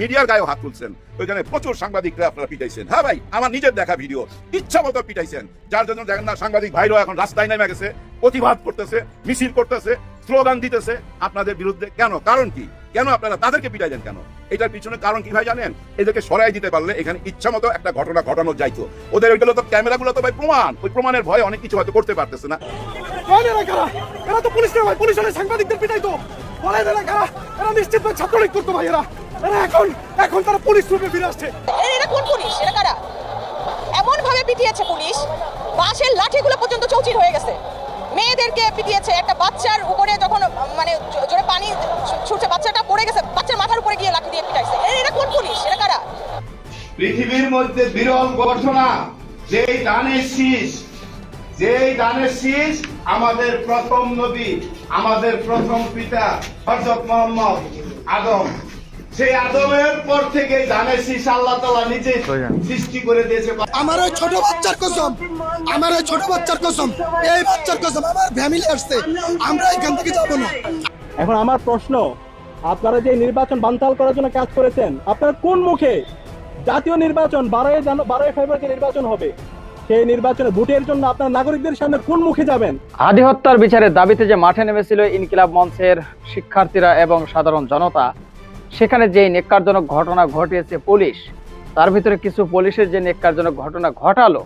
মিডিয়ার গায়ে হাত তুলছেন। ওইখানে প্রচুর সাংবাদিকরা আপনারা পিটাইছেন। হ্যাঁ ভাই, আমার নিজের দেখা ভিডিও। ইচ্ছা মতো পিটাইছেন। যার জন্য দেখেন না, সাংবাদিক ভাইরাও এখন রাস্তায় নেমে গেছে, প্রতিবাদ করতেছে, মিছিল করতেছে, স্লোগান দিতেছে আপনাদের বিরুদ্ধে। কেন? কারণ কি? কেন আপনারা তাদেরকে পিটাইলেন কেন? এটার পিছনে কারণ কি ভাই জানেন? এদেরকে সরাই দিতে পারলে এখানে ইচ্ছা মতো একটা ঘটনা ঘটানো যাইতো। ওদের ওইগুলো তো ক্যামেরাগুলো তো ভাই প্রমাণ। ওই প্রমাণের ভয়ে অনেক কিছু হয়তো করতে পারতেছে না। পুলিশ পুলিশ সাংবাদিকদের পিটাইতো। বলে এরা নিশ্চিত ছাত্রলীগ করতো ভাই এরা। এখন এখন তারা পুলিশ রূপে ফিরে আসছে। এ- এরা কোন পুলিশ? এরা কারা? এমন ভাবে পিটিয়েছে পুলিশ বাঁশের লাঠিগুলো পর্যন্ত চৌচির হয়ে গেছে। মেয়েদেরকে পিটিয়েছে একটা বাচ্চার উপরে যখন মানে জোরে পানি ছু- ছুটছে বাচ্চাটা পড়ে গেছে বাচ্চার মাথার উপরে গিয়ে লাঠি দিয়ে পিটাইছে। এ- এরা কোন পুলিশ? এরা কারা? পৃথিবীর মধ্যে বিরল ঘটনা যেই দানের শীষ যেই দানের শীষ আমাদের প্রথম নবী আমাদের প্রথম পিতা হজরত মোহাম্মদ আদম। সেই আদমের পর থেকে দানের শীষ আল্লাহ তালা নিজে সৃষ্টি করে দিয়েছে। আমার ওই ছোট বাচ্চার কসম আমার ওই ছোট বাচ্চার কসম এই বাচ্চার কসম আমার ফ্যামিলি আসছে আমরা এখান থেকে যাব না। এখন আমার প্রশ্ন আপনারা যে নির্বাচন বানচাল করার জন্য কাজ করেছেন আপনারা কোন মুখে জাতীয় নির্বাচন বারোই জানো বারোই ফেব্রুয়ারি নির্বাচন হবে সেই নির্বাচনে ভোটের জন্য আপনারা নাগরিকদের সামনে কোন মুখে যাবেন? আদি হত্যার বিচারের দাবিতে যে মাঠে নেমেছিল ইনকিলাব মঞ্চের শিক্ষার্থীরা এবং সাধারণ জনতা সেখানে যে নেককারজনক ঘটনা ঘটিয়েছে পুলিশ, তার ভিতরে কিছু পুলিশের যে নেককারজনক ঘটনা ঘটালো,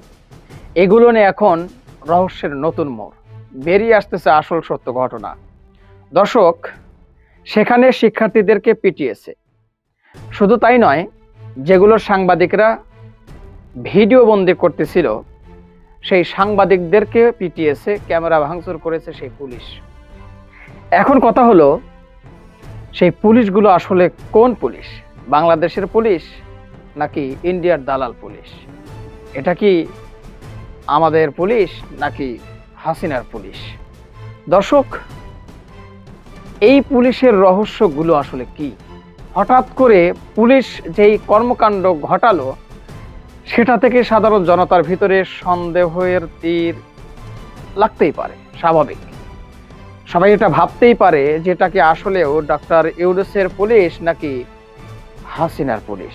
এগুলো নিয়ে এখন রহস্যের নতুন মোড়। বেরিয়ে আসতেছে আসল সত্য ঘটনা। দর্শক, সেখানে শিক্ষার্থীদেরকে পিটিয়েছে। শুধু তাই নয়, যেগুলো সাংবাদিকরা ভিডিও বন্দি করতেছিল, সেই সাংবাদিকদেরকে পিটিয়েছে, ক্যামেরা ভাঙচুর করেছে সেই পুলিশ। এখন কথা হলো সেই পুলিশগুলো আসলে কোন পুলিশ? বাংলাদেশের পুলিশ নাকি ইন্ডিয়ার দালাল পুলিশ? এটা কি আমাদের পুলিশ নাকি হাসিনার পুলিশ? দর্শক, এই পুলিশের রহস্যগুলো আসলে কি? হঠাৎ করে পুলিশ যেই কর্মকাণ্ড ঘটালো, সেটা থেকে সাধারণ জনতার ভিতরে সন্দেহের তীর লাগতেই পারে, স্বাভাবিক। সবাই এটা ভাবতেই পারে যে এটা কি আসলেও ডক্টর ইউনুসের পুলিশ নাকি হাসিনার পুলিশ।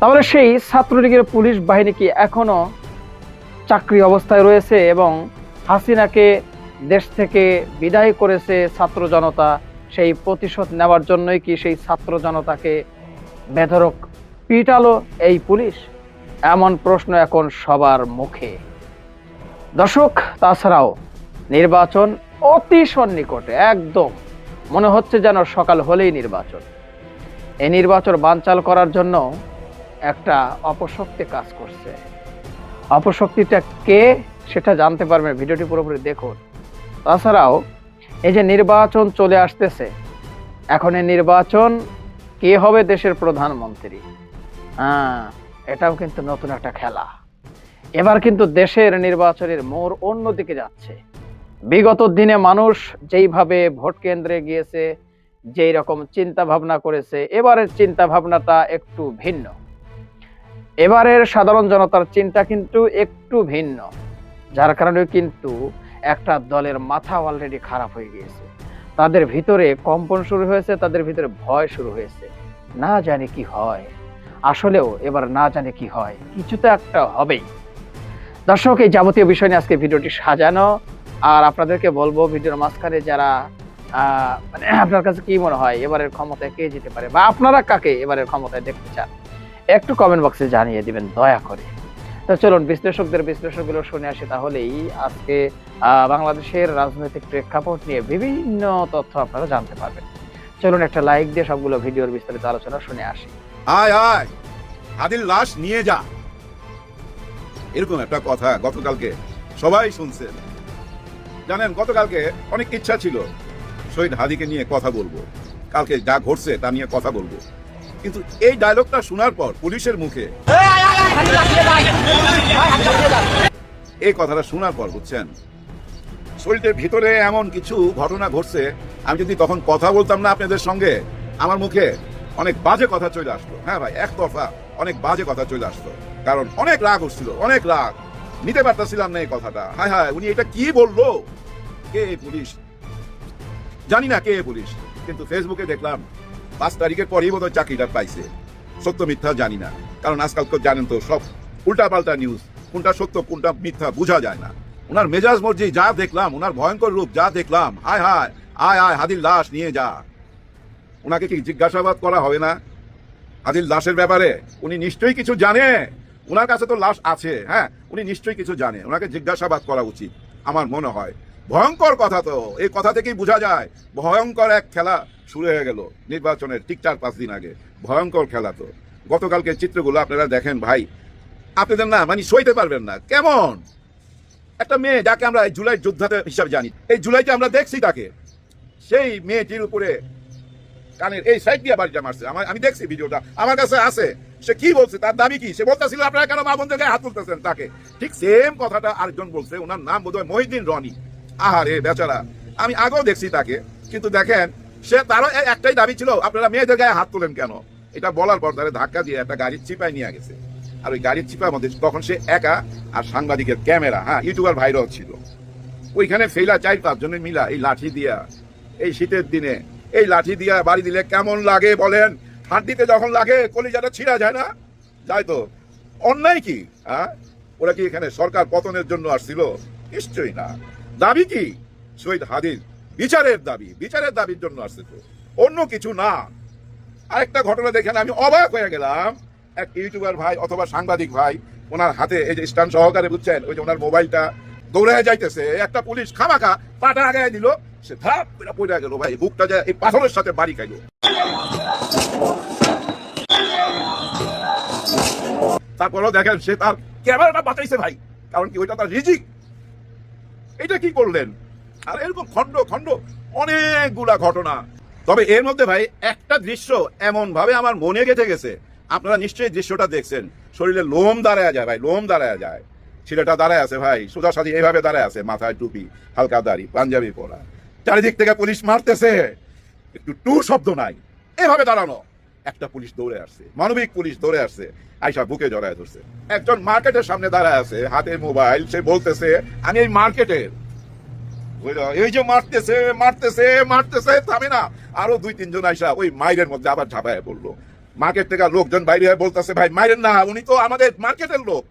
তাহলে সেই ছাত্রলীগের পুলিশ বাহিনী কি এখনও চাকরি অবস্থায় রয়েছে এবং হাসিনাকে দেশ থেকে বিদায় করেছে ছাত্র জনতা, সেই প্রতিশোধ নেওয়ার জন্যই কি সেই ছাত্র জনতাকে বেধরক পিটালো এই পুলিশ? এমন প্রশ্ন এখন সবার মুখে। দর্শক, তাছাড়াও নির্বাচন অতি সন্নিকটে, একদম। মনে হচ্ছে যেন সকাল হলেই নির্বাচন। এই নির্বাচন বানচাল করার জন্য একটা অপশক্তি কাজ করছে। অপশক্তিটা কে সেটা জানতে পারবেন, ভিডিওটি পুরোপুরি দেখুন। তাছাড়াও, এই যে নির্বাচন চলে আসতেছে, এখন এই নির্বাচন কে হবে দেশের প্রধানমন্ত্রী? হ্যাঁ এটাও কিন্তু নতুন একটা খেলা। এবার কিন্তু দেশের নির্বাচনের মোড় অন্যদিকে যাচ্ছে। বিগত দিনে মানুষ যেইভাবে ভোট কেন্দ্রে গিয়েছে যেই রকম চিন্তা ভাবনা করেছে, এবারের চিন্তা ভাবনাটা একটু ভিন্ন। এবারের সাধারণ জনতার চিন্তা কিন্তু একটু ভিন্ন। যার কারণে কিন্তু একটা দলের মাথা অলরেডি খারাপ হয়ে গিয়েছে। তাদের ভিতরে কম্পন শুরু হয়েছে, তাদের ভিতরে ভয় শুরু হয়েছে। না জানি কি হয়। আসলেও এবার না জানি কি হয়। কিছু তো একটা হবেই। দর্শক, এই যাবতীয় বিষয় নিয়ে আজকে ভিডিওটি সাজানো। আর আপনাদেরকে বলব, ভিডিওর মাঝখানে যারা মানে আপনার কাছে কি মনে হয়, এবারের ক্ষমতায় কে যেতে পারে বা আপনারা কাকে এবারের ক্ষমতায় দেখতে চান, একটু কমেন্ট বক্সে জানিয়ে দিবেন, দয়া করে। তো চলুন, বিশ্লেষকদের বিশ্লেষকগুলো শুনে আসি তাহলেই। আজকে বাংলাদেশের রাজনৈতিক প্রেক্ষাপট নিয়ে বিভিন্ন তথ্য আপনারা জানতে পারবেন। চলুন, একটা লাইক দিয়ে সবগুলো ভিডিওর বিস্তারিত আলোচনা শুনে আসি। আয় আয়! হাদির লাশ নিয়ে যা। এরকম একটা কথা গতকালকে সবাই শুনছেন জানেন, গতকালকে অনেক ইচ্ছা ছিল। শহীদ হাদিকে নিয়ে কথা বলব। কালকে যা ঘটছে তা নিয়ে কথা বলব। কিন্তু এই ডায়লগটা শোনার পর পুলিশের মুখে এই কথাটা শোনার পর, বুঝছেন? শরীরের ভিতরে এমন কিছু ঘটনা ঘটছে, আমি যদি তখন কথা বলতাম না আপনাদের সঙ্গে, আমার মুখে অনেক বাজে কথা চলে আসতো। হ্যাঁ ভাই, একতরফা অনেক বাজে কথা চলে আসতো। কারণ অনেক রাগ হচ্ছিল, অনেক রাগ। নিতে পারতেছিলাম না এই কথাটা। হায় হায়, উনি এটা কি বলল? কে পুলিশ? জানি না কে পুলিশ, কিন্তু ফেসবুকে দেখলাম, পাঁচ তারিখের পরেই বোধহয় চাকরিটা পাইছে। সত্য মিথ্যা জানি না, কারণ আজকাল তো জানেন তো, সব উল্টা পাল্টা নিউজ কোনটা সত্য, কোনটা মিথ্যা বোঝা যায় না। ওনার মেজাজ মর্জি যা দেখলাম, ওনার ভয়ঙ্কর রূপ যা দেখলাম, হায় হায়, আয় আয় হাদির লাশ নিয়ে যা। ওনাকে কি জিজ্ঞাসাবাদ করা হবে না? আদিল লাশের ব্যাপারে উনি নিশ্চয়ই কিছু জানে। ওনার কাছে তো লাশ আছে হ্যাঁ উনি নিশ্চয়ই কিছু জানে। ওনাকে জিজ্ঞাসাবাদ করা উচিত, আমার মনে হয়। ভয়ঙ্কর কথা তো, এই কথা থেকেই বোঝা যায়, ভয়ঙ্কর এক খেলা শুরু হয়ে গেল নির্বাচনের ঠিক চার পাঁচ দিন আগে। ভয়ঙ্কর খেলা তো। গতকালকে চিত্রগুলো আপনারা দেখেন ভাই। আপনাদের না মানে সইতে পারবেন না। কেমন? একটা মেয়ে যাকে আমরা জুলাই যোদ্ধাতে হিসাবে জানি, এই জুলাইতে আমরা দেখছি তাকে। সেই মেয়েটির উপরে কানের এই সাইড দিয়ে বাড়িটা মারছে। আমার আমি দেখছি ভিডিওটা। আমার কাছে আছে। সে কি বলছে? তার দাবি কি? সে বলতেছিল, আপনারা কেন মা বোনদের হাত তুলতেছেন তাকে? ঠিক সেম কথাটা আরেকজন বলছে। ওনার নাম বোধহয় মহিদ্দিন রনি। আহারে বেচারা। আমি আগেও দেখছি তাকে। কিন্তু দেখেন, সে তারও একটাই দাবি ছিল, আপনারা মেয়েদের গায়ে হাত তোলেন কেন? এটা বলার পর তারা ধাক্কা দিয়ে একটা গাড়ির চিপায় নিয়ে গেছে। আর ওই গাড়ির চিপার মধ্যে তখন সে একা আর সাংবাদিকের ক্যামেরা হ্যাঁ ইউটিউবার ভাইরাল ছিল। ওইখানে ফেলা চাই পাঁচজনের মিলা এই লাঠি দিয়া এই শীতের দিনে এই লাঠি দিয়া বাড়ি দিলে কেমন লাগে বলেন? হাড্ডিতে যখন লাগে, কলিজাটা ছিঁড়া যায় না? যায় তো। অন্যায় কি? হ্যাঁ? ওরা কি এখানে সরকার পতনের জন্য আসছিল? নিশ্চয়ই না। দাবি কি? শহীদ হাদির বিচারের দাবি, বিচারের দাবির জন্য আসছে তো। অন্য কিছু না। আরেকটা ঘটনা দেখেন, আমি অবাক হয়ে গেলাম। এক ইউটিউবার ভাই অথবা সাংবাদিক ভাই, ওনার হাতে এই যে স্ট্যান্ড সহকারে বুঝছেন, ওই যে ওনার মোবাইলটা দৌড়ে যাইতেছে, একটা পুলিশ খামাখা পাটা আগায় দিল সে ধাপ পড়ে গেল ভাই, বুকটা যে এই পাথরের সাথে বাড়ি খাইলো তারপরেও দেখেন সে তার ক্যামেরাটা বাঁচাইছে ভাই, কারণ কি ওইটা তার রিজিক। এটা কি করলেন? আর এরকম খণ্ড খণ্ড, অনেকগুলা ঘটনা। তবে এর মধ্যে ভাই, একটা দৃশ্য এমন ভাবে আমার মনে গেঁথে গেছে। আপনারা নিশ্চয়ই দৃশ্যটা দেখছেন। শরীরে লোম দাঁড়ায় যায় ভাই, লোম দাঁড়ায় যায়। ছেলেটা দাঁড়ায় আছে ভাই, সোজা সাজি এইভাবে দাঁড়ায় আছে, মাথায় টুপি, হালকা দাড়ি, পাঞ্জাবি পরা। চারিদিক থেকে পুলিশ মারতেছে। একটু টু শব্দ নাই। এভাবে দাঁড়ানো। একটা পুলিশ দৌড়ে আসছে। মানবিক পুলিশ দৌড়ে আসছে। আইসা বুকে জড়ায় ধরছে। একজন মার্কেটের সামনে দাঁড়ায় আছে। হাতে মোবাইল, সে বলতেছে, আমি এই মার্কেটের। এই যে মারতেছে মারতেছে মারতেছে, থামে না। আরও দুই, তিনজন আইসা ওই মাইরের মধ্যে আবার ঝাঁপায় পড়ল। মার্কেট থেকে লোকজন বাইরে বলতেছে, ভাই, মাইরেন না, উনি তো আমাদের মার্কেটের লোক।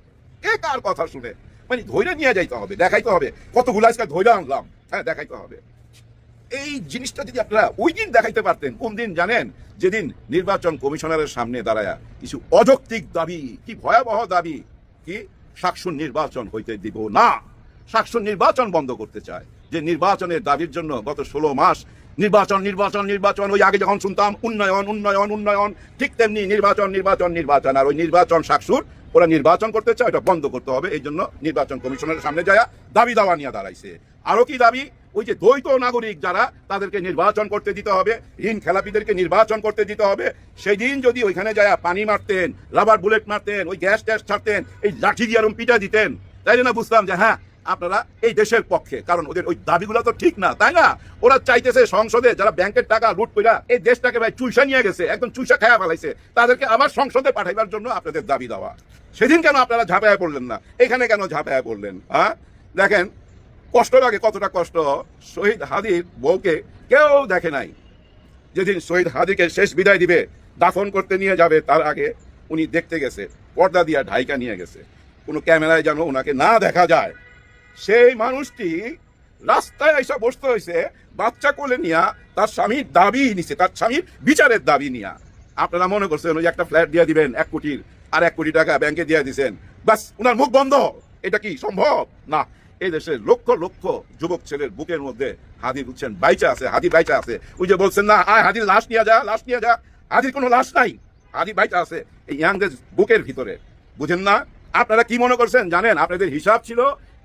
কে কার কথা শুনে? মানে ধৈর্য নিয়ে যাইতে হবে, দেখাইতে হবে। কতগুলো আজকে ধৈর্য আনলাম। হ্যাঁ দেখাইতে হবে। এই জিনিসটা যদি আপনারা ওই দিন দেখাইতে পারতেন, কোন দিন জানেন? যেদিন নির্বাচন কমিশনারের সামনে দাঁড়ায়া কিছু অযৌক্তিক দাবি, কি ভয়াবহ দাবি, কি শাকসুন নির্বাচন হইতে দিব না। শাকসুন নির্বাচন বন্ধ করতে চায়। যে নির্বাচনের দাবির জন্য গত ষোলো মাস নির্বাচন নির্বাচন নির্বাচন, ওই আগে যখন শুনতাম, উন্নয়ন উন্নয়ন উন্নয়ন, ঠিক তেমনি নির্বাচন নির্বাচন নির্বাচন, আর ওই নির্বাচন শাকসুর ওরা নির্বাচন করতে চায়, ওটা বন্ধ করতে হবে। এই জন্য নির্বাচন কমিশনের সামনে যায় দাবি দাওয়া নিয়ে দাঁড়াইছে। আরও কি দাবি? ওই যে দ্বৈত নাগরিক যারা, তাদেরকে নির্বাচন করতে দিতে হবে, ঋণ খেলাপিদেরকে নির্বাচন করতে দিতে হবে। সেই দিন যদি ওইখানে যায় পানি মারতেন রাবার বুলেট মারতেন, ওই গ্যাস ট্যাস ছাড়তেন, এই লাঠি দিয়ে পিটা দিতেন তাই না বুঝতাম যে হ্যাঁ আপনারা এই দেশের পক্ষে, কারণ ওদের ওই দাবিগুলো তো ঠিক না, তাই না? ওরা চাইতেছে সংসদে যারা ব্যাংকের টাকা লুট কইরা এই দেশটাকে ভাই চুইসা নিয়ে গেছে, একদম চুইসা খায়া ফেলাইছে, তাদেরকে আবার সংসদে পাঠাইবার জন্য আপনাদের দাবি দেওয়া। সেদিন কেন আপনারা ঝাঁপায়া পড়লেন না? এখানে কেন ঝাঁপায়া পড়লেন হ্যাঁ? দেখেন, কষ্ট লাগে, কতটা কষ্ট। শহীদ হাদির বউকে কেউ দেখে নাই। যেদিন শহীদ হাদিকে শেষ বিদায় দিবে, দাফন করতে নিয়ে যাবে, তার আগে উনি দেখতে গেছে, পর্দা দিয়া ঢাইকা নিয়ে গেছে। কোনো ক্যামেরায় যেন ওনাকে না দেখা যায় সেই মানুষটি রাস্তায় এসে বসতে হয়েছে বাচ্চা কোলে নিয়া তার স্বামীর দাবি নিছে, তার স্বামীর বিচারের দাবি নিয়া। আপনারা মনে করছেন ওই একটা ফ্ল্যাট দিয়ে দিবেন এক কোটির, আর এক কোটি টাকা ব্যাংকে দিয়ে দিছেন। বাস ওনার মুখ বন্ধ। এটা কি সম্ভব? না, এই দেশের লক্ষ লক্ষ যুবক ছেলের বুকের মধ্যে হাদি বুঝছেন বাইচা আছে হাদি বাইচা আছে। ওই যে বলছেন না, আয় হাদির লাশ নিয়ে যা, লাশ নিয়ে যা। হাদির কোনো লাশ নাই। হাদি বাইচা আছে এই ইয়াংদের বুকের ভিতরে। বুঝেন না? আপনারা কি মনে করছেন? জানেন, আপনাদের হিসাব ছিল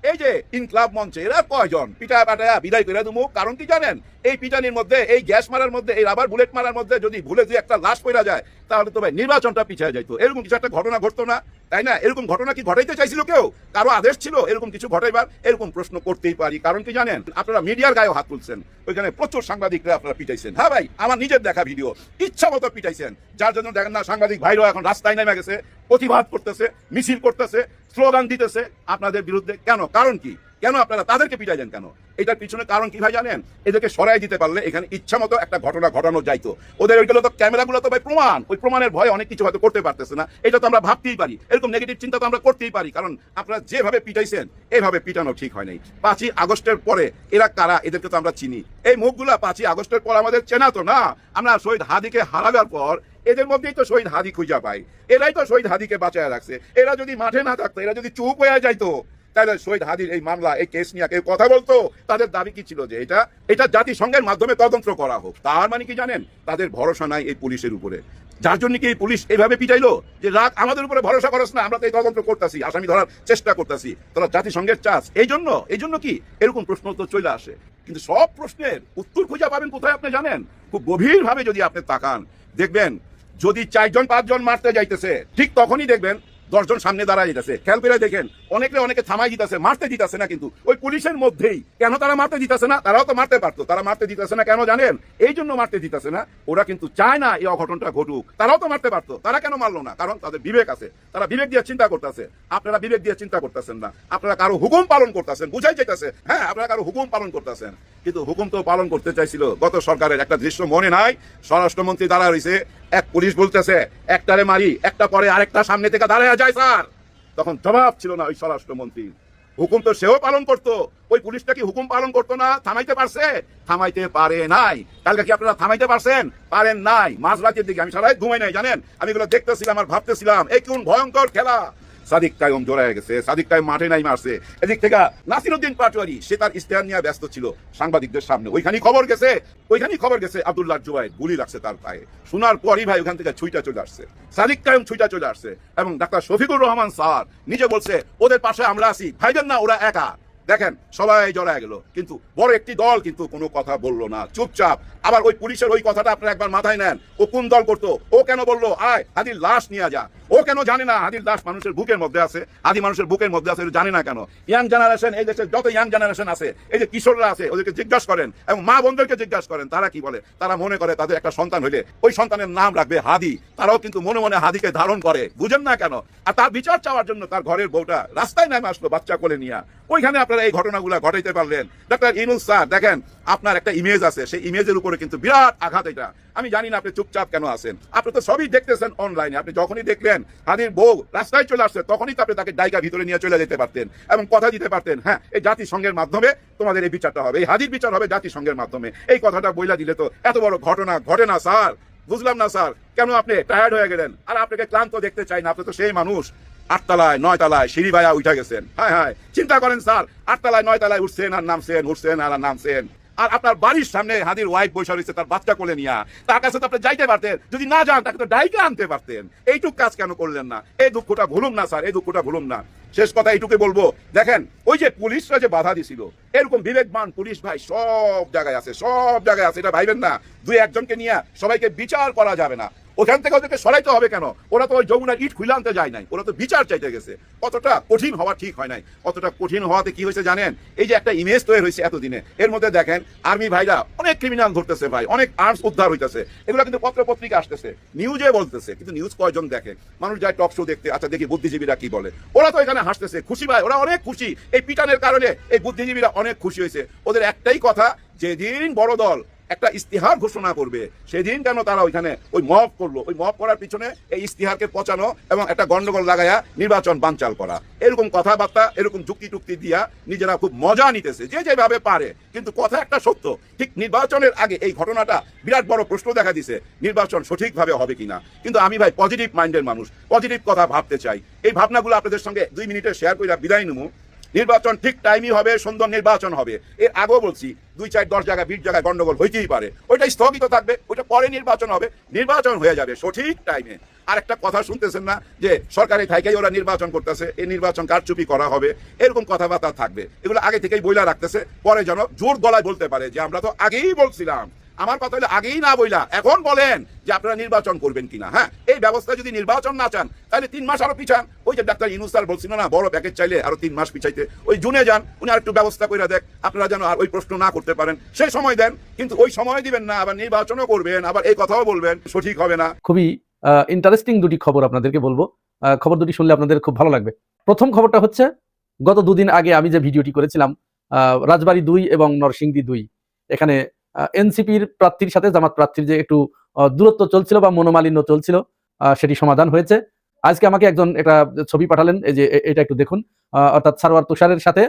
এই যে ইনক্লাব মঞ্চে এরা কয়জন? পিটা পাটায়া বিদায় করে দেবো, কারণ কি জানেন? এই পিটানির মধ্যে, এই গ্যাস মারার মধ্যে, এই রাবার বুলেট মারার মধ্যে যদি ভুলে যে একটা লাশ পড়া যায়, তাহলে তো ভাই নির্বাচনটা পিছিয়ে যাইতো। এরকম কিছু একটা ঘটনা ঘটতো না, তাই না? এরকম ঘটনা কি ঘটাইতে চাইছিল কেউ? কারও আদেশ ছিল এরকম কিছু ঘটাইবার? এরকম প্রশ্ন করতেই পারি, কারণ কি জানেন? আপনারা মিডিয়ার গায়ে হাত তুলছেন, ওইখানে প্রচুর সাংবাদিকরা আপনারা পিটাইছেন। হ্যাঁ ভাই, আমার নিজের দেখা ভিডিও, ইচ্ছা মতো পিটাইছেন। যার জন্য দেখেন না, সাংবাদিক ভাইরাও এখন রাস্তায় নেমে গেছে, প্রতিবাদ করতেছে, মিছিল করতেছে স্লোগান দিতেছে আপনাদের বিরুদ্ধে। কেন? কারণ কি? কেন আপনারা তাদেরকে পিটাইলেন কেন? এটার পিছনে কারণ কি ভাই জানেন? এদেরকে সরাই দিতে পারলে এখানে ইচ্ছা মতো একটা ঘটনা ঘটানো যাইতো। ওদের ওইগুলো তো ক্যামেরাগুলো তো ভাই প্রমাণ। ওই প্রমাণের ভয়ে অনেক কিছু হয়তো করতে পারতেছে না। এটা তো আমরা ভাবতেই পারি। এরকম নেগেটিভ চিন্তা তো আমরা করতেই পারি। কারণ আপনারা যেভাবে পিটাইছেন এইভাবে পিটানো ঠিক হয় নাই। পাঁচই আগস্টের পরে এরা কারা, এদেরকে তো আমরা চিনি। এই মুখগুলা পাঁচই আগস্টের পর আমাদের চেনা তো না। আমরা শহীদ হাদিকে হারাবার পর এদের মধ্যেই তো শহীদ হাদি খুঁজা পাই। এরাই তো শহীদ হাদিকে বাঁচায় রাখছে। এরা যদি মাঠে না থাকতো, এরা যদি চুপ হয়ে যাইতো তাহলে শহীদ হাদির এই মামলা, এই কেস নিয়ে কথা বলতো? তাদের দাবি কি ছিল যে এটা এটা জাতিসংঘের মাধ্যমে তদন্ত করা হোক। তার মানে কি জানেন? তাদের ভরসা নাই এই পুলিশের উপরে। যার জন্য কি পুলিশ এইভাবে পিটাইলো? যে রাগ আমাদের উপরে ভরসা করস না, আমরা তো এই তদন্ত করতেছি, আসামি ধরার চেষ্টা করতেছি। তারা জাতিসংঘের চাষ এই জন্য এই জন্য কি? এরকম প্রশ্ন তো চলে আসে। কিন্তু সব প্রশ্নের উত্তর খুঁজে পাবেন কোথায় আপনি জানেন? খুব গভীরভাবে যদি আপনি তাকান, দেখবেন, যদি চারজন, পাঁচজন মারতে যাইতেছে, ঠিক তখনই দেখবেন দশজন সামনে দাঁড়ায় যেতেছে। খেয়াল করে দেখেন, অনেকে অনেকে থামাই দিতেছে, মারতে দিতেছে না কিন্তু। ওই পুলিশের মধ্যেই, কেন তারা মারতে দিতেছে না? তারাও তো মারতে পারতো। তারা মারতে দিতেছে না কেন জানেন? এই জন্য মারতে দিতেছে না। ওরা কিন্তু চায় না এই অঘটনটা ঘটুক। তারাও তো মারতে পারতো। তারা কেন মারলো না? কারণ তাদের বিবেক আছে। তারা বিবেক দিয়ে চিন্তা করতেছে। আপনারা বিবেক দিয়ে চিন্তা করতেছেন না। আপনারা কারও হুকুম পালন করতেছেন। বুঝাই যেতেছে হ্যাঁ আপনারা কারও হুকুম পালন করতেছেন। কিন্তু হুকুম তো পালন করতে চাইছিল। গত সরকারের একটা দৃশ্য মনে নাই। স্বরাষ্ট্রমন্ত্রী দাঁড়া রয়েছে। এক পুলিশ বলতেছে, একটারে মারি, একটা পরে আরেকটা সামনে থেকে দাঁড়ায় যায়, স্যার। তখন জবাব ছিল না ওই স্বরাষ্ট্রমন্ত্রী হুকুম তো সেও পালন করতো। ওই পুলিশটা কি হুকুম পালন করতো না? থামাইতে পারছে? থামাইতে পারে নাই। কালকে কি আপনারা থামাইতে পারছেন? পারেন নাই। মাঝ রাতের দিকে আমি সারাই ঘুমাই নাই, জানেন? আমি এগুলো দেখতেছিলাম আর ভাবতেছিলাম, এই কোন ভয়ঙ্কর খেলা? সাদিক কায়ম জোড়ায় গেছে, সাদিক কায়ম মাঠে নাই মারছে। এদিক থেকে নাসিরুদ্দিন পাটোয়ারি, সে তার ইস্তেহার নিয়ে ব্যস্ত ছিল সাংবাদিকদের সামনে। ওইখানে খবর গেছে ওইখানে খবর গেছে আব্দুল্লাহ জুবাই গুলি লাগছে তার পায়ে। শোনার পরই ভাই ওখান থেকে ছুইটা চলে আসছে। সাদিক কায়ম ছুইটা চলে আসছে এবং ডাক্তার শফিকুর রহমান স্যার নিজে বলছে, ওদের পাশে আমরা আছি ভাইবেন না, ওরা একা। দেখেন, সবাই জড়ায় গেল, কিন্তু বড় একটি দল কিন্তু কোনো কথা বলল না। চুপচাপ, আবার ওই পুলিশের ওই কথাটা আপনারা একবার মাথায় নেন, ও কোন দল করতো? ও কেন বলল? আয় হাদির লাশ নিয়ে যা। ও কেন জানে না হাদির দাস মানুষের বুকের মধ্যে আছে? আদি মানুষের বুকের মধ্যে আছে জানে না কেন? ইয়াং জেনারেশন এই দেশের যত ইয়াং জেনারেশন আছে, এই যে কিশোররা আছে, ওদেরকে জিজ্ঞাসা করেন এবং মা বোনদেরকে জিজ্ঞাসা করেন, তারা কি বলে? তারা মনে করে তাদের একটা সন্তান হইলে, ওই সন্তানের নাম রাখবে হাদি। তারাও কিন্তু মনে মনে হাদিকে ধারণ করে, বুঝেন না কেন? আর তার বিচার চাওয়ার জন্য তার ঘরের বউটা রাস্তায় নামে আসলো বাচ্চা কোলে নিয়ে। ওইখানে আপনারা এই ঘটনাগুলো ঘটাইতে পারলেন। ডাক্তার ইনুস স্যার, দেখেন, আপনার একটা ইমেজ আছে, সেই ইমেজের উপরে কিন্তু বিরাট আঘাত এটা। আমি জানি না আপনি চুপচাপ কেন আছেন। আপনি তো সবই দেখতেছেন অনলাইনে আপনি যখনই দেখলেন হাদির বউ রাস্তায় চলে আসছে, তখনই আপনি তাকে ডাইকা ভিতরে নিয়ে চলে যেতে পারতেন এবং কথা দিতে পারতেন। হ্যাঁ এই জাতিসংঘের মাধ্যমে তোমাদের এই বিচারটা হবে, এই হাদির বিচার হবে জাতিসংঘের মাধ্যমে। এই কথাটা বইলা দিলে তো এত বড় ঘটনা ঘটে না, স্যার। বুঝলাম না, স্যার। কেন আপনি টায়ার্ড হয়ে গেলেন? আর আপনাকে ক্লান্ত দেখতে চাই না, আপনি তো সেই মানুষ। আটতলায় নয় তলায় সিঁড়ি ভাইয়া উঠে গেছেন। হ্যাঁ হ্যাঁ। চিন্তা করেন, স্যার। আটতলায় নয় তলায় উঠছেন আর নামছেন, উঠছেন আর নামছেন। আর আপনার বাড়ির সামনে হাদির ওয়াইফ বৈশা রয়েছে তার বাচ্চা কোলে নিয়ে। তার কাছে তো আপনি যাইতে পারতেন, যদি না যান তাকে তো ডাইকে আনতে পারতেন। এইটুক কাজ কেন করলেন না? এই দুঃখটা ভুলুন না, স্যার, এই দুঃখটা ভুলুন না। শেষ কথা এইটুকু বলব। দেখেন, ওই যে পুলিশরা যে বাধা দিছিল, এরকম বিবেকবান পুলিশ ভাই সব জায়গায় আছে, সব জায়গায় আছে, এটা ভাইবেন না। দুই একজনকে নিয়ে সবাইকে বিচার করা যাবে না। ওখান থেকে ওদেরকে সরাইতে হবে কেন? ওরা তো ওই যমুনার ইট খুলে আনতে যায় নাই। ওরা তো বিচার চাইতে গেছে। অতটা কঠিন হওয়া ঠিক হয় নাই। অতটা কঠিন হওয়াতে কি হয়েছে জানেন? এই যে একটা ইমেজ তৈরি হয়েছে এতদিনে। এর মধ্যে দেখেন আর্মি ভাইরা অনেক ক্রিমিনাল ধরতেছে ভাই, অনেক আর্মস উদ্ধার হইতেছে। এগুলো কিন্তু পত্র পত্রিকা আসতেছে নিউজে বলতেছে, কিন্তু নিউজ কয়জন দেখে? মানুষ যায় টক শো দেখতে আচ্ছা দেখি বুদ্ধিজীবীরা কি বলে। ওরা তো এখানে হাসতেছে, খুশি ভাই, ওরা অনেক খুশি। এই পিটানের কারণে এই বুদ্ধিজীবীরা অনেক খুশি হয়েছে। ওদের একটাই কথা, যেদিন বড় দল একটা ইস্তিহার ঘোষণা করবে। সেদিন কেন তারা ওইখানে ওই মব করল। ওই মব করার পিছনে এই ইস্তিহারকে পচানো এবং একটা গন্ডগোল লাগায়া নির্বাচন বানচাল করা। এরকম কথাবার্তা, এরকম যুক্তি টুক্তি দিয়া নিজেরা খুব মজা নিতেছে, যে যেভাবে পারে। কিন্তু কথা একটা সত্য, ঠিক নির্বাচনের আগে এই ঘটনাটা বিরাট বড় প্রশ্ন দেখা দিছে, নির্বাচন সঠিকভাবে হবে কিনা। কিন্তু আমি ভাই পজিটিভ মাইন্ডের মানুষ পজিটিভ কথা ভাবতে চাই। এই ভাবনাগুলো আপনাদের সঙ্গে দুই মিনিটে শেয়ার করে বিদায় নেব নির্বাচন ঠিক টাইমই হবে, সুন্দর নির্বাচন হবে। এর আগেও বলছি, দুই চার দশ জায়গায়, বিশ জায়গায় গন্ডগোল হইতেই পারে। ওইটা স্থগিত থাকবে, ওইটা পরে নির্বাচন হবে। নির্বাচন হয়ে যাবে সঠিক টাইমে আর একটা কথা শুনতেছেন না, যে সরকারি থাইকেই ওরা নির্বাচন করতেছে, এই নির্বাচন কারচুপি করা হবে, এরকম কথাবার্তা থাকবে। এগুলো আগে থেকেই বইলা রাখতেছে, পরে যেন জোর গলায় বলতে পারে, যে আমরা তো আগেই বলছিলাম। আমার কথা হলো আগেই না বইলা, এখন বলেন যে আপনারা নির্বাচন করবেন কিনা হ্যাঁ? এই ব্যবস্থা যদি নির্বাচন না চান, তাহলে তিন মাস আরও পিছান। ওই যে ডাক্তার ইনুস স্যার বলছিল না, বড় প্যাকেজ চাইলে আরও তিন মাস পিছাইতে। ওই জুনে যান, উনি আর একটু ব্যবস্থা করে দেখ, আপনারা যেন আর ওই প্রশ্ন না করতে পারেন। সেই সময় দেন, কিন্তু ওই সময় দিবেন না, আবার নির্বাচনও করবেন, আবার এই কথাও বলবেন, সঠিক হবে না। খুবই ইন্টারেস্টিং দুটি খবর আপনাদেরকে বলব। খবর দুটি শুনলে আপনাদের খুব ভালো লাগবে। প্রথম খবরটা হচ্ছে, গত দুদিন আগে আমি যে ভিডিওটি করেছিলাম রাজবাড়ী দুই এবং নরসিংদী দুই, এখানে এনসিপির প্রার্থীর সাথে, জামাত প্রার্থীর যে একটু দূরত্ব চলছিল বা মনোমালিন্য চলছিল সেটি সমাধান হয়েছে। আজকে আমাকে একজন একটা ছবি পাঠালেন, এই যে এটা একটু দেখুন। অর্থাৎ সারোয়ার তুষারের সাথে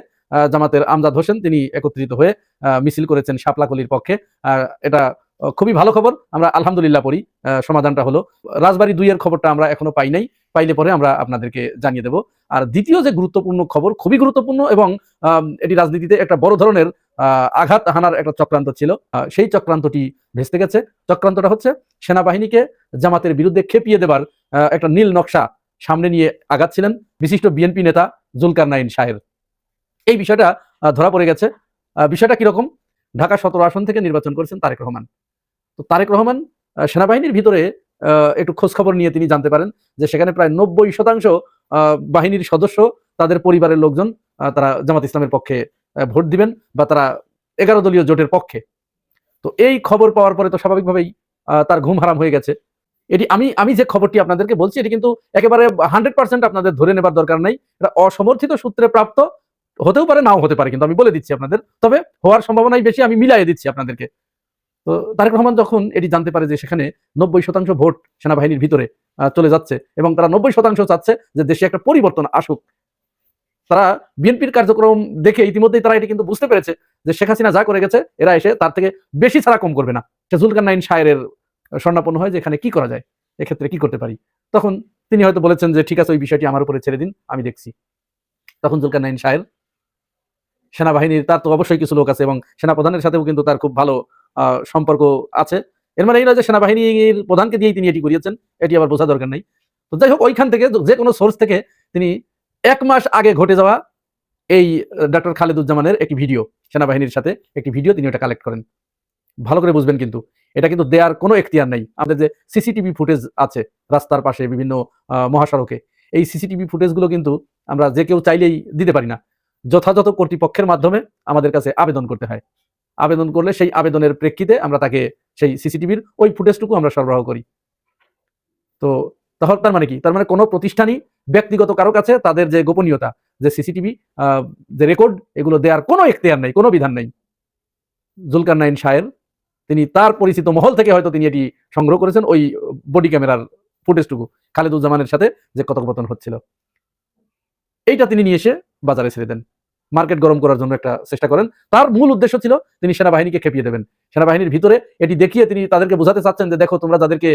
জামাতের আমজাদ হোসেন, তিনি একত্রিত হয়ে মিছিল করেছেন শাপলাকলির পক্ষে। এটা খুবই ভালো খবর, আমরা আলহামদুলিল্লাহ পড়ি সমাধানটা হলো। রাজবাড়ী দুইয়ের খবরটা আমরা এখনও পাই নাই, পাইলে পরে আমরা আপনাদেরকে জানিয়ে দেব। আর দ্বিতীয় যে গুরুত্বপূর্ণ খবর, খুবই গুরুত্বপূর্ণ এবং এটি রাজনীতিতে একটা বড় ধরনের আঘাত হানার একটা চক্রান্ত ছিল। সেই চক্রান্তটি ভেস্তে গেছে। চক্রান্তটা হচ্ছে সেনাবাহিনীকে জামাতের বিরুদ্ধে খেপিয়ে দেবার একটা নীল নকশা সামনে নিয়ে আগাচ্ছিলেন বিশিষ্ট বিএনপি নেতা জুলকার নাইন শাহের। এই বিষয়টা ধরা পড়ে গেছে। বিষয়টা কীরকম? ঢাকা সতেরো আসন থেকে নির্বাচন করেছেন তারেক রহমান। তো তারেক রহমান সেনাবাহিনীর ভিতরে একটু খোঁজখবর নিয়ে তিনি জানতে পারেন যে সেখানে প্রায় নব্বই শতাংশ বাহিনীর সদস্য তাদের পরিবারের লোকজন তারা জামাত ইসলামের পক্ষে ভোট দিবেন বা তারা এগারো দলীয় জোটের পক্ষে। তো এই খবর পাওয়ার পরে তো স্বাভাবিকভাবেই তার ঘুম হারাম হয়ে গেছে। এটি আমি আমি যে খবরটি আপনাদেরকে বলছি, এটি কিন্তু একেবারে হান্ড্রেড পার্সেন্ট আপনাদের ধরে নেবার দরকার নাই। এটা অসমর্থিত সূত্রে প্রাপ্ত, হতেও পারে, নাও হতে পারে, কিন্তু আমি বলে দিচ্ছি আপনাদের। তবে হওয়ার সম্ভাবনাই বেশি, আমি মিলাই দিচ্ছি আপনাদেরকে। তো তারেক রহমান যখন এটি জানতে পারে যে সেখানে নব্বই শতাংশ ভোট সেনাবাহিনীর ভিতরে চলে যাচ্ছে এবং তারা নব্বই শতাংশ চাচ্ছে যে দেশে একটা পরিবর্তন আসুক তারা বিএনপির কার্যক্রম দেখে ইতিমধ্যেই তারা এটি কিন্তু বুঝতে পেরেছে যে শেখ হাসিনা যা করে গেছে, এরা এসে তার থেকে বেশি ছাড়া কম করবে না। জুলকার নাইন শায়ের স্বর্ণাপন্ন হয় যে এখানে কি করা যায়? এক্ষেত্রে কি করতে পারি? তখন তিনি হয়তো বলেছেন যে, ঠিক আছে, ওই বিষয়টি আমার উপরে ছেড়ে দিন, আমি দেখছি। তখন জুলকার নাইন শায়ের সেনাবাহিনীর, তার তো অবশ্যই কিছু লোক আছে এবং সেনাপ্রধানের সাথেও কিন্তু তার খুব ভালো সম্পর্ক আছে। এর মানে এই নয় যে সেনাবাহিনীর প্রধানকে দিয়েই তিনি এটি করিয়েছেন, এটি আবার বোঝা দরকার নেই। তো যাই হোক, ওইখান থেকে যে কোনো সোর্স থেকে তিনি এক মাস আগে ঘটে যাওয়া এই ডক্টর খালেদুজ্জামানের একটি ভিডিও, সেনাবাহিনীর সাথে একটি ভিডিও তিনি ওটা কালেক্ট করেন। ভালো করে বুঝবেন কিন্তু, এটা কিন্তু দেয়ার কোনো এখতিয়ার নেই। আমাদের যে সিসিটিভি ফুটেজ আছে রাস্তার পাশে বিভিন্ন মহাসড়কে, এই সিসিটিভি ফুটেজগুলো কিন্তু আমরা যে কেউ চাইলেই দিতে পারি না। যথাযথ কর্তৃপক্ষের মাধ্যমে আমাদের কাছে আবেদন করতে হয়। আবেদন করলে সেই আবেদনের প্রেক্ষিতে আমরা তাকে সেই সিসিটিভির ওই ফুটেজটুকু আমরা সরবরাহ করি। তো তাহলে তার মানে কি? তার মানে কোনো প্রতিষ্ঠানই ব্যক্তিগত কারও কাছে তাদের যে গোপনীয়তা, যে সিসিটিভি যে রেকর্ড, এগুলো দেওয়ার কোনো এখতিয়ার নেই, কোনো বিধান নেই। জুলকার নাইন শায়ের, তিনি তার পরিচিত মহল থেকে হয়তো তিনি এটি সংগ্রহ করেছেন ওই বডি ক্যামেরার ফুটেজটুকু, খালেদুজ্জামানের সাথে যে কথোপকথন হচ্ছিল। এইটা তিনি নিয়ে এসে বাজারে ছেড়ে দেন। মার্কেট গরম করার জন্য একটা চেষ্টা করেন। তার মূল উদ্দেশ্য ছিল তিনি সেনাবাহিনীকে খেপিয়ে দেবেন। সেনাবাহিনীর ভিতরে এটি দেখিয়ে তিনি তাদেরকে বোঝাতে চাচ্ছেন যে, দেখো, তোমরা যাদেরকে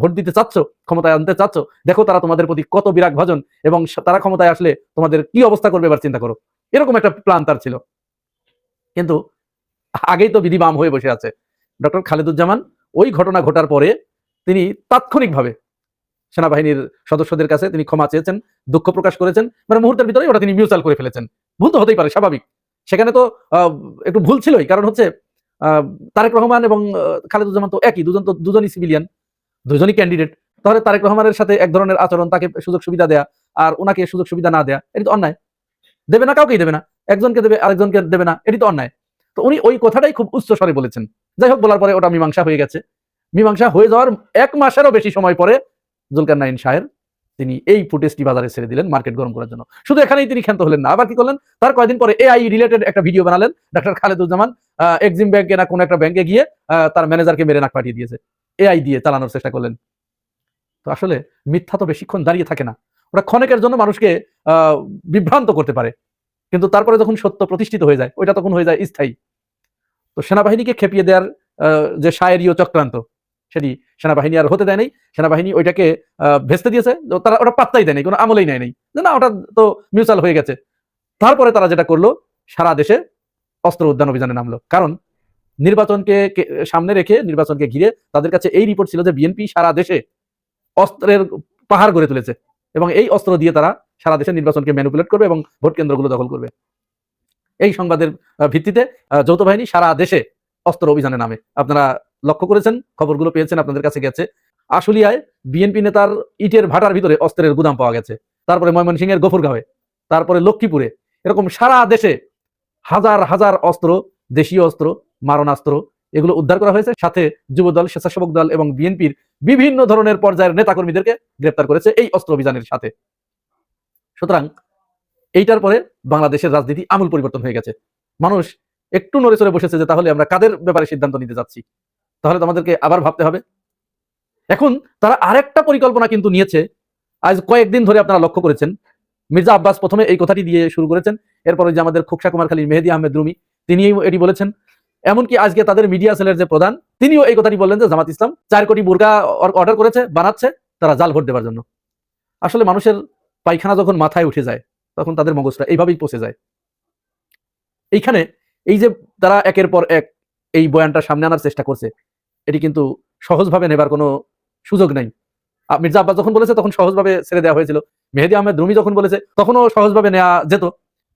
ভোট দিতে চাচ্ছ, ক্ষমতায় আনতে চাচ্ছ, দেখো, তারা তোমাদের প্রতি কত বিরাগ ভাজন এবং তারা ক্ষমতায় আসলে তোমাদের কি অবস্থা করবে এবার চিন্তা করো। এরকম একটা প্ল্যান তার ছিল। কিন্তু আগেই তো বিধি বাম হয়ে বসে আছে। ডক্টর খালেদুজ্জামান, ওই ঘটনা ঘটার পরে তিনি তাৎক্ষণিকভাবে সেনাবাহিনীর সদস্যদের কাছে তিনি ক্ষমা চেয়েছেন, দুঃখ প্রকাশ করেছেন। মানে মুহূর্তের ভিতরে ওটা তিনি মিউচাল করে ফেলেছেন। ভুল তো হতেই পারে, স্বাভাবিক। সেখানে তো একটু ভুল ছিলই, কারণ হচ্ছে তারেক রহমান এবং খালেদুজ্জামান তো একই, দুজন তো দুজনই সিভিলিয়ান দুজনই ক্যান্ডিডেট তাহলে তারেক রহমানের সাথে এক ধরনের আচরণ, তাকে সুযোগ সুবিধা দেয়া আর ওনাকে সুযোগ সুবিধা না দেয়া, এটি তো অন্যায়। দেবে না, কাউকেই দেবে না। একজনকে দেবে, আরেকজনকে দেবে না, এটি তো অন্যায়। তো উনি ওই কথাটাই খুব উচ্চ স্বরে বলেছেন। যাই হোক, বলার পরে ওটা মীমাংসা হয়ে গেছে। মীমাংসা হয়ে যাওয়ার এক মাসেরও বেশি সময় পরে জুলকার নাইন শাহের তিনি এই ফুটেজটি বাজারে ছেড়ে দিলেন মার্কেট গরম করার জন্য। শুধু এখানেই তিনি ক্ষান্ত হলেন না, আবার কি করলেন? তার কয়েকদিন পরে এআই রিলেটেড একটা ভিডিও বানালেন ডাক্তার খালেদুজ্জামান এক্সিম ব্যাংকে না কোন একটা ব্যাংকে গিয়ে তার ম্যানেজারকে মেরে নাক পাঠিয়ে দিয়েছে। এআই দিয়ে চালানোর চেষ্টা করলেন। তো আসলে মিথ্যা তো বেশিক্ষণ দাঁড়িয়ে থাকে না। ওটা ক্ষণেকের জন্য মানুষকে বিভ্রান্ত করতে পারে। কিন্তু তারপরে যখন সত্য প্রতিষ্ঠিত হয়ে যায়, ওইটা তখন হয়ে যায় স্থায়ী। তো সেনাবাহিনীকে খেপিয়ে দেওয়ার যে সায়েরীয় চক্রান্ত সেটি সেনাবাহিনী আর হতে দেয় নাই সেনাবাহিনী ওইটাকে ভেস্তে দিয়েছে। তারা ওটা পাত্তাই দেয় নাই কোনো আমলেই নেয় নাই না, ওটা তো মিউচুয়াল হয়ে গেছে। তারপরে তারা যেটা করল, সারা দেশে অস্ত্র উদ্যান অভিযানে নামলো। কারণ নির্বাচনকে সামনে রেখে, নির্বাচনকে ঘিরে তাদের কাছে এই রিপোর্ট ছিল যে বিএনপি সারা দেশে অস্ত্রের পাহাড় গড়ে তুলেছে এবং এই অস্ত্র দিয়ে তারা সারা দেশে নির্বাচনকে ম্যানিপুলেট করবে এবং ভোট কেন্দ্রগুলো দখল করবে। এই সংবাদের ভিত্তিতে যৌথ বাহিনী সারা দেশে অস্ত্র অভিযানে নামে। আপনারা লক্ষ্য করেছেন? খবরগুলো পেয়েছেন, আপনাদের কাছে গেছে। আশুলিয়ায় বিএনপি নেতার ইটের ভাটার ভিতরে অস্ত্রের গুদাম পাওয়া গেছে। তারপরে ময়মনসিংহের গফুরগাঁওয়ে, তারপরে লক্ষ্মীপুরে। এরকম সারা দেশে হাজার হাজার অস্ত্র, দেশীয় অস্ত্র, মারণাস্ত্র, এগুলো উদ্ধার করা হয়েছে। সাথে যুবদল, স্বেচ্ছাসেবক দল এবং বিএনপির বিভিন্ন ধরনের পর্যায়ের নেতাকর্মীদেরকে গ্রেপ্তার করেছে এই অস্ত্র অভিযানের সাথে। সুতরাং এইটার পরে বাংলাদেশের রাজনীতি আমূল পরিবর্তন হয়ে গেছে। মানুষ একটু নড়ে চড়ে বসেছে যে তাহলে আমরা কাদের ব্যাপারে সিদ্ধান্ত নিতে যাচ্ছি? তাহলে তো আমাদেরকে আবার ভাবতে হবে। এখন তারা আরেকটা পরিকল্পনা কিন্তু নিয়েছে। আজ কয়েকদিন ধরে আপনারা লক্ষ্য করেছেন। মির্জা আব্বাস প্রথমে এই কথাটি দিয়ে শুরু করেছেন। এরপরে যে আমাদের খোকসা কুমার খালী মেহেদি আহমেদ রুমি তিনি এটি বলেছেন। এমনকি আজকে তাদের মিডিয়া সেলের যে প্রধান, তিনিও এই কথাটি বললেন যে জামাত ইসলাম চার কোটি বোরকা অর্ডার করেছে, বানাচ্ছে, তারা জাল ভোট দেওয়ার জন্য। আসলে মানুষের পায়খানা যখন মাথায় উঠে যায়, তখন তাদের মগজটা এইভাবেই পচে যায়। এইখানে এই যে তারা একের পর এক এই বয়ানটা সামনে আনার চেষ্টা করছে এটি কিন্তু সহজভাবে নেবার কোনো সুযোগ নাই। মির্জা আব্বাস যখন বলেছে, তখন সহজভাবে ছেড়ে দেওয়া হয়েছিল। মেহেদি আহমেদ রুমি যখন বলেছে, তখনও সহজভাবে নেওয়া যেত।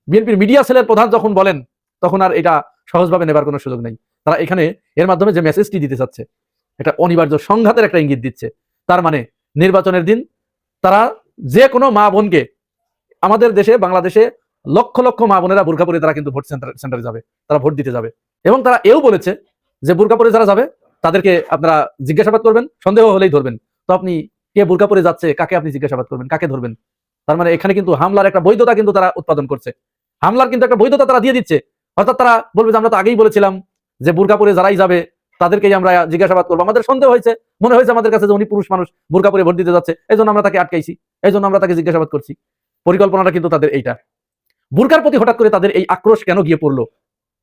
বিএনপির মিডিয়া সেলের প্রধান যখন বলেন, তখন আর এটা সহজভাবে নেবার কোনো সুযোগ নেই। তারা এখানে এর মাধ্যমে যে মেসেজটি দিতে চাচ্ছে, এটা অনিবার্য সংঘাতের একটা ইঙ্গিত দিচ্ছে। তার মানে নির্বাচনের দিন তারা যে কোনো মা বোনকে, আমাদের দেশে, বাংলাদেশে লক্ষ লক্ষ মা বোনেরা পরে তারা কিন্তু ভোট সেন্টার, সেন্টারে যাবে, তারা ভোট দিতে যাবে। এবং তারা এও বলেছে যে পরে যারা যাবে তাদেরকে আপনারা জিজ্ঞাসাবাদ করবেন, সন্দেহ হলেই ধরবেন। তো আপনি কে বোরকা পরে যাচ্ছে, কাকে আপনি জিজ্ঞাসাবাদ করবেন, কাকে ধরবেন? তার মানে এখানে কিন্তু হামলার একটা বৈধতা কিন্তু তারা উৎপাদন করছে। হামলার কিন্তু একটা বৈধতা তারা দিয়ে দিচ্ছে। অর্থাৎ তারা বলবে যে আমরা তো আগেই বলেছিলাম যে বোরকা পরে যারাই যাবে, তাদেরকেই আমরা জিজ্ঞাসাবাদ করব। আমাদের সন্দেহ হয়েছে, মনে হয়েছে আমাদের কাছে যে উনি পুরুষ মানুষ, বোরকা পরে ভোট দিতে যাচ্ছে। এই জন্য আমরা তাকে আটকাইছি এই জন্য আমরা তাকে জিজ্ঞাসাবাদ করছি। পরিকল্পনাটা কিন্তু তাদের এইটা। বুরকার প্রতি হঠাৎ করে তাদের এই আক্রোশ কেন গিয়ে পড়ল,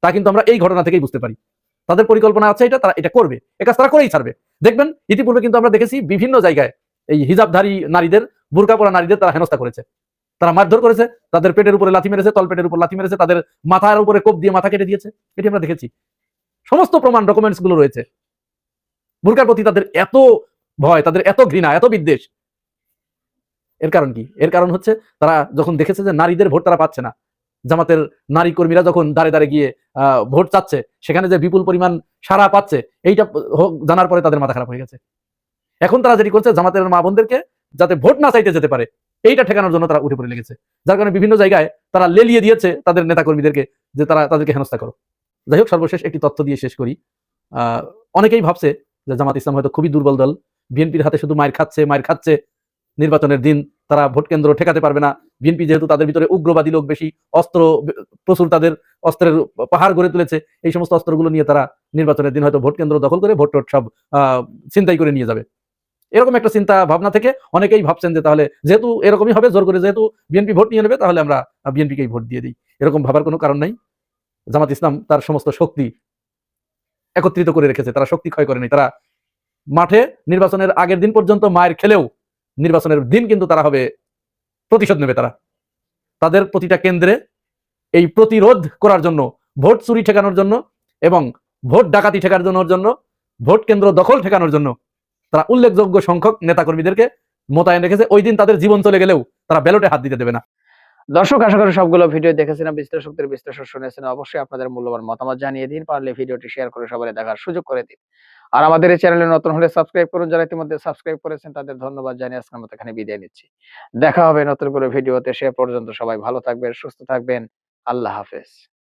তা কিন্তু আমরা এই ঘটনা থেকেই বুঝতে পারি। তাদের পরিকল্পনা আছে এটা, তারা এটা করবে। এ কাজ তারা করেই ছাড়বে। দেখবেন, ইতিপূর্বে কিন্তু আমরা দেখেছি বিভিন্ন জায়গায় এই হিজাবধারী নারীদের, বুরকা পরা নারীদের তারা হেনস্থা করেছে। তারা মারধর করেছে, তাদের পেটের উপরে লাথি মেরেছে তল পেটের উপর লাথি মেরেছে, তাদের মাথার উপরে কোপ দিয়ে মাথা কেটে দিয়েছে। এটি আমরা দেখেছি। সমস্ত প্রমাণ ডকুমেন্টসগুলো রয়েছে। বুরকার প্রতি তাদের এত ভয়, তাদের এত ঘৃণা, এত বিদ্বেষ। এর কারণ কি? এর কারণ হচ্ছে, তারা যখন দেখেছে যে নারীদের ভোট তারা পাচ্ছে না জামাতের নারী কর্মীরা যখন দাঁড়ে দাঁড়ে গিয়ে ভোট চাচ্ছে, সেখানে যে বিপুল পরিমাণ সারা পাচ্ছে, এইটা জানার পরে তাদের মাথা খারাপ হয়ে গেছে। এখন তারা যেটি করছে, জামাতের মা বোনদেরকে যাতে ভোট না চাইতে যেতে পারে, এইটা ঠেকানোর জন্য তারা উঠে পড়ে লেগেছে। যার কারণে বিভিন্ন জায়গায় তারা লেলিয়ে দিয়েছে তাদের নেতাকর্মীদেরকে যে তারা, তাদেরকে হেনস্থা করো। যাই হোক, সর্বশেষ একটি তথ্য দিয়ে শেষ করি। অনেকেই ভাবছে যে জামাত ইসলাম হয়তো খুবই দুর্বল দল। বিএনপির হাতে শুধু মায়ের খাচ্ছে মায়ের খাচ্ছে নির্বাচনের দিন। তারা ভোট কেন্দ্র ঠেকাতে পারবে না। বিএনপি যেহেতু তাদের ভিতরে উগ্রবাদী লোক বেশি অস্ত্র প্রচুর তাদের অস্ত্রের পাহাড় গড়ে তুলেছে এই সমস্ত অস্ত্রগুলো নিয়ে তারা নির্বাচনের দিন হয়তো ভোট কেন্দ্র দখল করে ভোট টোট সব আহ, ছিনতাই করে নিয়ে যাবে। এরকম একটা চিন্তা ভাবনা থেকে অনেকেই ভাবছেন যে তাহলে যেহেতু এরকমই হবে জোর করে যেহেতু বিএনপি ভোট নিয়ে নেবে তাহলে আমরা বিএনপিকেই ভোট দিয়ে দিই। এরকম ভাবার কোনো কারণ নাই। জামাত ইসলাম তার সমস্ত শক্তি একত্রিত করে রেখেছে তারা শক্তি ক্ষয় করেনি তারা মাঠে নির্বাচনের আগের দিন পর্যন্ত মায়ের খেলেও নির্বাচনের দিন কিন্তু তারা হবে প্রতিশোধ নেবে তারা। তাদের প্রতিটা কেন্দ্রে এই প্রতিরোধ করার জন্য, ভোট চুরি ঠেকানোর জন্য এবং ভোট ডাকাতি ঠেকানোর জন্য, ভোট কেন্দ্র দখল ঠেকানোর জন্য তারা উল্লেখযোগ্য সংখ্যক নেতাকর্মীদেরকে মোতায়েন রেখেছে। ওই দিন তাদের জীবন চলে গেলেও তারা ব্যালটে হাত দিতে দেবে না। দর্শক, আশা করি সবগুলো ভিডিও দেখেছেন বিশ্লেষকদের বিশ্লেষণ শুনেছেন। অবশ্যই আপনাদের মূল্যবান মতামত জানিয়ে দিন, পারলে ভিডিওটি শেয়ার করে সবাই দেখার সুযোগ করে দিন। আর আমাদের এই চ্যানেলে নতুন হলে সাবস্ক্রাইব করুন, যারা ইতিমধ্যে সাবস্ক্রাইব করেছেন তাদের ধন্যবাদ জানিয়ে আজকের মতো এখানে বিদায় নিচ্ছি। দেখা হবে নতুন করে ভিডিওতে, সে পর্যন্ত সবাই ভালো থাকবেন, সুস্থ থাকবেন, আল্লাহ হাফেজ।